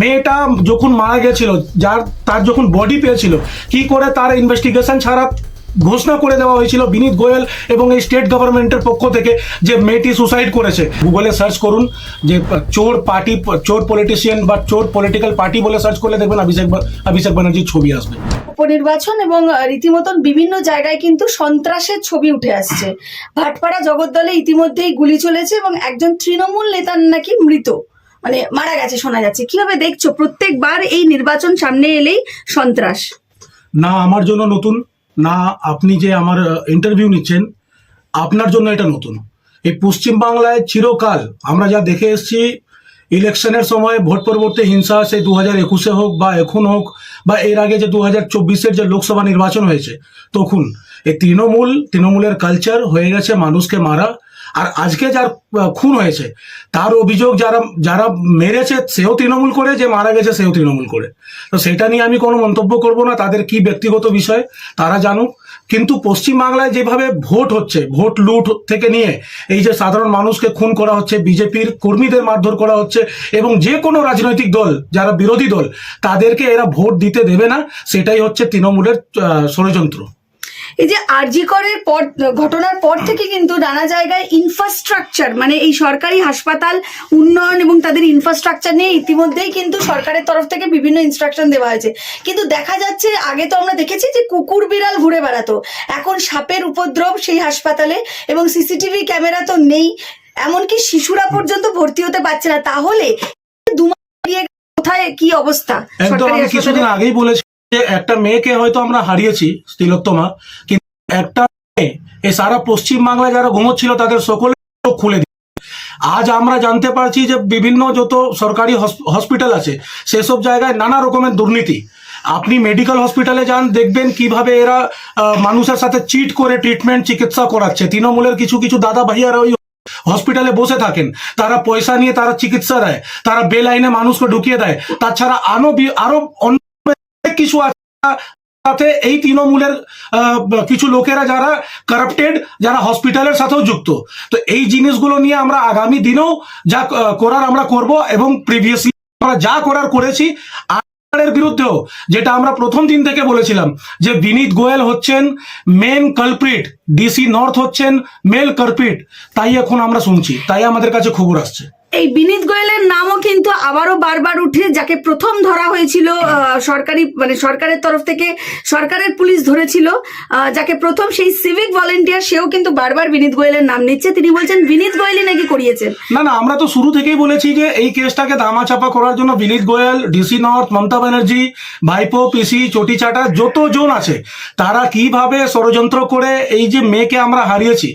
মেয়েটা যখন মারা গেছিল, যার, তার যখন বডি পেয়েছিল, কি করে তার ইনভেস্টিগেশন ছাড়া ঘোষণা করে দেওয়া হয়েছিল বিনীত গোয়েল এবং এই স্টেট গভর্নমেন্টের পক্ষ থেকে যে মেয়েটি সুসাইড করেছে? গুগলে সার্চ করুন, যে চোর পার্টি চোর পলিটিশিয়ান বা চোর পলিটিক্যাল পার্টি বলে সার্চ করলে দেখবেন অভিষেক অভিষেক ব্যানার্জির ছবি আসবে। উপনির্বাচন এবং রীতিমতন বিভিন্ন জায়গায় কিন্তু সন্ত্রাসের ছবি উঠে আসছে। ভাটপাড়া জগদ্দলে ইতিমধ্যেই গুলি চলেছে এবং একজন তৃণমূল নেতার নাকি মৃত। মানে মারা গেছে, শোনা যাচ্ছে। কীভাবে দেখছ? প্রত্যেকবার এই নির্বাচন সামনে এলেই সন্ত্রাস। না, আমার জন্য নতুন। না, আপনি যে আমার ইন্টারভিউ নিচ্ছেন, আপনার জন্য এটা নতুন। এই পশ্চিমবাংলায় চিরকাল আমরা যা দেখে এসেছি, ইলেকশনের সময় ভোট পরবর্তী হিংসা সেই দু হাজার একুশে হোক বা এখন হোক, বা এর আগে যে দু হাজার চব্বিশের যে লোকসভা নির্বাচন হয়েছে, তখন এই তৃণমূল, তৃণমূলের কালচার হয়ে গেছে, মানুষকে মারা আর আজকে যার খুন হয়েছে, তার অভিযোগ যারা যারা মেরেছে, সেও তৃণমূল করে, যে মারা গেছে, সেও তৃণমূল করে। তো সেটা নিয়ে আমি কোনো মন্তব্য করব না, তাদের কি ব্যক্তিগত বিষয়, তারা জানুক। কিন্তু পশ্চিমবাংলায় যেভাবে ভোট হচ্ছে, ভোট লুট থেকে নিয়ে, এই যে সাধারণ মানুষকে খুন করা হচ্ছে, বিজেপির কর্মীদের মারধর করা হচ্ছে, এবং যে কোনো রাজনৈতিক দল, যারা বিরোধী দল, তাদেরকে এরা ভোট দিতে দেবে না, সেটাই হচ্ছে তৃণমূলের ষড়যন্ত্র। এই যে আরজি করের পর ঘটনার পর থেকে কিন্তু নানা জায়গায় ইনফ্রাস্ট্রাকচার মানে এই সরকারি হাসপাতাল উন্নয়ন এবং তাদের ইনফ্রাস্ট্রাকচার নিয়ে ইতিমধ্যেই কিন্তু সরকারের তরফ থেকে বিভিন্ন ইনস্ট্রাকশন দেওয়া হয়েছে। কিন্তু দেখা যাচ্ছে আগে তো আমরা দেখেছি যে কুকুর বিড়াল ঘুরে বেড়াতো। এখন সাপের উপদ্রব সেই হাসপাতালে এবং সিসিটিভি ক্যামেরা তো নেই। এমনকি শিশুরা পর্যন্ত ভর্তি হতে পারছে না। তাহলে দু কোথায় কি অবস্থা? একদম আমি কিছুদিন আগেই বলেছি যে একটা মেয়েকে হয়তো আমরা হারিয়েছি তিলোত্তমা কিন্তু একটা মেয়ে এই সারা পশ্চিম বাংলায় যারা ঘুমোচ্ছিল, তাদের সকলে খুলে। আজ আমরা জানতে পারছি যে বিভিন্ন যত সরকারি হসপিটাল আছে, সেসব জায়গায় নানা রকমের দুর্নীতি। আপনি মেডিকেল হসপিটালে যান, দেখবেন কীভাবে এরা মানুষের সাথে চিট করে ট্রিটমেন্ট, চিকিৎসা করাচ্ছে। তৃণমূলের কিছু কিছু দাদা ভাইয়ারা ওই হসপিটালে বসে থাকেন। তারা পয়সা নিয়ে তারা চিকিৎসা দেয়। তারা বেলাইনে মানুষকে ঢুকিয়ে দেয়। তাছাড়া আরও আরও অন্য কিছু সাথে এই তৃণমূলের কিছু লোকেরা যারা কারাপ্টেড যারা হসপিটালের সাথেও যুক্ত। তো এই জিনিসগুলো নিয়ে আমরা আগামী দিনেও যা করার আমরা করব এবং প্রিভিয়াসলি আমরা যা করার করেছি আর বিরুদ্ধেও, যেটা আমরা প্রথম দিন থেকে বলেছিলাম, যে বিনীত গোয়েল হচ্ছেন মেন কালপ্রিট ডিসি নর্থ হচ্ছেন মেল কালপ্রিট তাই এখন আমরা শুনছি, তাই আমাদের কাছে খবর আসছে। এই বিনীত গোয়েলের নামও কিন্তু আবারও বারবার উঠে, যাকে প্রথম ধরা হয়েছিল সরকারি মানে সরকারের তরফ থেকে সরকারের পুলিশ ধরেছিল যাকে প্রথম সেই সিভিক ভলেন্টিয়ার সেও কিন্তু বারবার বিনীত গোয়েলের নাম নিচ্ছে। তিনি বলছেন, বিনীত গোয়েলই নাকি করিয়েছেন? না না, আমরা তো শুরু থেকেই বলেছি যে এই কেসটাকে ধামাচাপা করার জন্য বিনীত গোয়েল ডিসি নর্থ মমতা ব্যানার্জি, ভাইপো পিসি চটি চাটা যত জন আছে, তারা কীভাবে ষড়যন্ত্র করে এই যে মেয়েকে আমরা হারিয়েছি,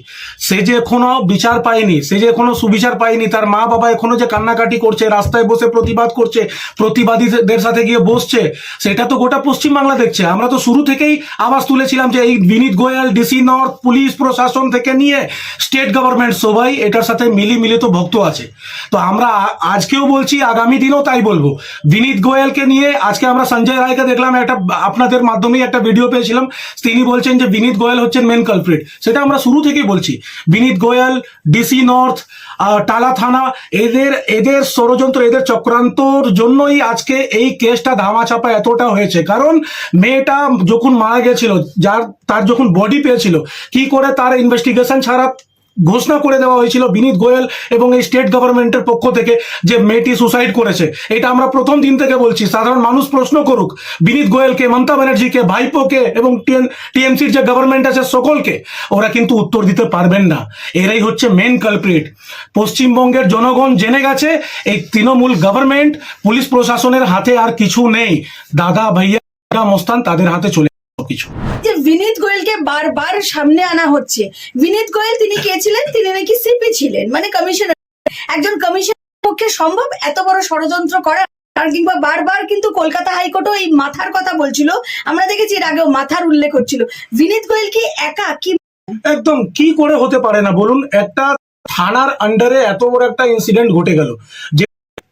সে যে এখনও বিচার পায়নি, সে যে এখনও সুবিচার পায়নি, তার মা বাবা এখনও যে কান্নাকাটি করছে, রাস্তায় বসে প্রতিবাদ করছে, প্রতিবাদীদের সাথে গিয়ে বসছে, সেটা তো গোটা পশ্চিমবাংলা দেখছে। আমরা তো শুরু থেকেই আওয়াজ তুলেছিলাম যে এই Vineet Goyal, DC north, police, প্রশাসন থেকে নিয়ে স্টেট গভর্নমেন্ট সবাই এটার সাথে মিলি মিলিত ভক্ত আছে। তো আমরা আজকেও বলছি, আগামী দিনেও তাই বলব। বিনীত গোয়েলকে নিয়ে আজকে আমরা সঞ্জয় রায়কে দেখলাম, একটা আপনাদের মাধ্যমেই একটা ভিডিও পেয়েছিলাম। তিনি বলছেন যে বিনীত গোয়েল হচ্ছেন মেন কালপ্রিট সেটা আমরা শুরু থেকেই বলছি। বিনীত গোয়েল, ডিসি নর্থ টালা থানা এদের এদের ষড়যন্ত্র, এদের চক্রান্তর জন্যই আজকে এই কেসটা ধামাচাপা এতটা হয়েছে। কারণ মেয়েটা যখন মারা গেছিল, যার, তার যখন বডি পেয়েছিল, কি করে তার ইনভেস্টিগেশন ছাড়া ঘোষণা করে দেওয়া হয়েছিল বিনীত গোয়েল এবং এই স্টেট গভর্নমেন্টের পক্ষ থেকে যে মেয়েটি সুসাইড করেছে। এটা আমরা প্রথম দিন থেকে বলছি। সাধারণ মানুষ প্রশ্ন করুক, বিনীত গোয়েলকে, মমতা ব্যানার্জিকে, ভাইপোকে এবং টিএমসির যে গভর্নমেন্ট আছে সকলকে, ওরা কিন্তু উত্তর দিতে পারবেন না। এরাই হচ্ছে মেন কালপ্রিট পশ্চিমবঙ্গের জনগণ জেনে গেছে, এই তৃণমূল গভর্নমেন্ট পুলিশ প্রশাসনের হাতে আর কিছু নেই। দাদা, ভাইয়া, মস্তান তাদের হাতে চলে কিছু। যে বিনীত গোয়েলকে বারবার সামনে আনা হচ্ছে। বিনীত গোয়েল তিনি কে ছিলেন? তিনি নাকি সিপি ছিলেন মানে কমিশনার। একজন কমিশনের পক্ষে সম্ভব এত বড় ষড়যন্ত্র করা? আর কিংবা বারবার কিন্তু কলকাতা হাইকোর্টও এই মাথার কথা বলছিল। আমরা দেখেছি এর আগেও মাথার উল্লেখ হচ্ছিল বিনীত গোয়েল কি একা? কি একদম কি করে হতে পারে না? বলুন একটা থানার আন্ডারে এত বড় একটা ইনসিডেন্ট ঘটে গেল। যে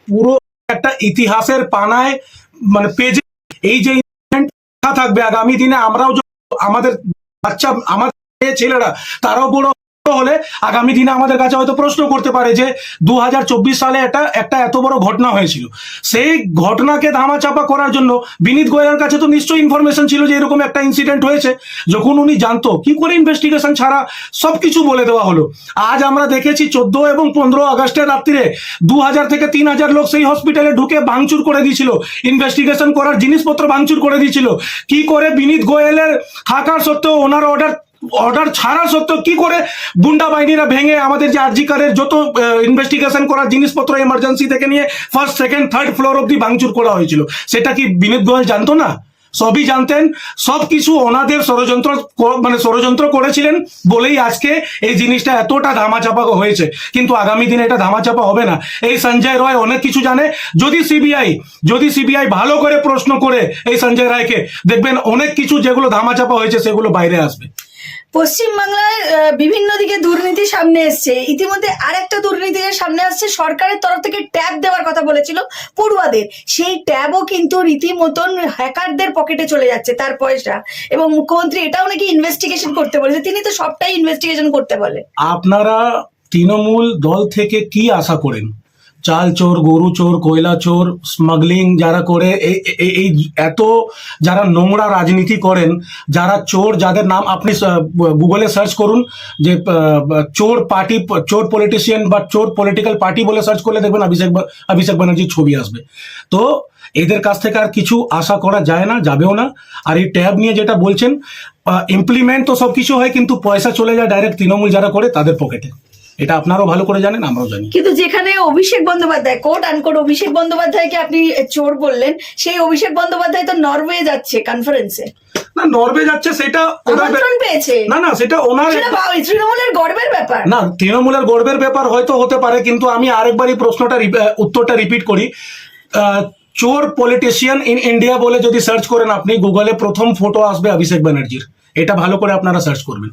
পুরো একটা ইতিহাসের পানায় মানে পেজে এই যে থাকবে আগামী দিনে আমরাও আমাদের বাচ্চা আমাদের ছেলেরা তারাও বড় হলে আগামী দিনে আমাদের কাছে হয়তো প্রশ্ন করতে পারে যে দু হাজার চব্বিশ সালে এটা একটা এত বড় ঘটনা হয়েছিল। সেই ঘটনাকে ধামাচাপা করার জন্য বিনীত গোয়েলের কাছে তো নিশ্চয়ই ইনফরমেশন ছিল যে এরকম একটা ইনসিডেন্ট হয়েছে। যখন উনি জানতো, কি করে ইনভেস্টিগেশন ছাড়া সবকিছু বলে দেওয়া হলো? আজ আমরা দেখেছি চোদ্দ এবং পনেরো আগস্টের রাত্রিরে দু হাজার থেকে তিন হাজার লোক সেই হসপিটালে ঢুকে ভাঙচুর করে দিয়েছিল। ইনভেস্টিগেশন করার জিনিসপত্র ভাঙচুর করে দিয়েছিল। কি করে বিনীত গোয়েলের হাকার সত্ত্বেও ওনার অর্ডার অর্ডার ছাড়া সত্ত্বেও কি করে গুন্ডা বাহিনীরা ভেঙে আমাদের যে আরজিকারের যত ইনভেস্টিগেশন করার জিনিসপত্র এমার্জেন্সি থেকে নিয়ে ফার্স্ট সেকেন্ড থার্ড ফ্লোর অব্দি ভাঙচুর করা হয়েছিল। সেটা কি বিনীত গোয়েল জানতো না? সবই জানতেন। সব কিছু ওনাদের ষড়যন্ত্র মানে ষড়যন্ত্র করেছিলেন বলেই আজকে এই জিনিসটা এতটা ধামাচাপা হয়েছে। কিন্তু আগামী দিনে এটা ধামাচাপা হবে না। এই সঞ্জয় রায় অনেক কিছু জানে। যদি সিবিআই যদি সিবিআই ভালো করে প্রশ্ন করে এই সঞ্জয় রায়কে, দেখবেন অনেক কিছু যেগুলো ধামাচাপা হয়েছে সেগুলো বাইরে আসবে। পশ্চিমবাংলায় বিভিন্ন দিকে দুর্নীতি সামনে এসছে। ইতিমধ্যে আরেকটা দুর্নীতি সামনে আসছে। সরকারের তরফ থেকে ট্যাব দেওয়ার কথা বলেছিল পড়ুয়াদের। সেই ট্যাবও কিন্তু রীতিমতন হ্যাকারদের পকেটে চলে যাচ্ছে তার পয়সা। এবং মুখ্যমন্ত্রী এটাও নাকি ইনভেস্টিগেশন করতে বলেছে। তিনি তো সবটাই ইনভেস্টিগেশন করতে বলে। আপনারা তৃণমূল দল থেকে কি আশা করেন? চাল চোর, গরু চোর, কয়লা চোর স্মাগলিং যারা করে এই- এত যারা নোংরা রাজনীতি করেন, যারা চোর, যাদের নাম আপনি গুগলে সার্চ করুন, যে চোর পার্টি, চোর পলিটিশিয়ান বা চোর পলিটিক্যাল পার্টি বলে সার্চ করলে দেখবেন অভিষেক অভিষেক ব্যানার্জির ছবি আসবে। তো এদের কাছ থেকে আর কিছু আশা করা যায় না, যাবেও না। আর এই ট্যাব নিয়ে যেটা বলছেন ইমপ্লিমেন্ট তো সব কিছু হয়, কিন্তু পয়সা চলে যায় ডাইরেক্ট তৃণমূল যারা করে, তাদের পকেটে এটা আপনারাও ভালো করে জানেন আমরাও জানি। কিন্তু যেখানে অভিষেক বন্দ্যোপাধ্যায় কোট আনকোট অভিষেক বন্দ্যোপাধ্যায়কে আপনি চোর বললেন সেই অভিষেক বন্দ্যোপাধ্যায় তো নরওয়ে যাচ্ছে কনফারেন্সে না নরওয়ে যাচ্ছে সেটা পেয়েছে। না না সেটা ওনার তৃণমূলের গর্বের ব্যাপার। না তৃণমূলের গর্বের ব্যাপার হয়তো হতে পারে কিন্তু আমি আরেকবার এই প্রশ্নটা উত্তরটা রিপিট করি। চোর পলিটিশিয়ান ইন ইন্ডিয়া বলে যদি সার্চ করেন আপনি গুগলে প্রথম ফটো আসবে অভিষেক ব্যানার্জির। এটা ভালো করে আপনারা সার্চ করবেন।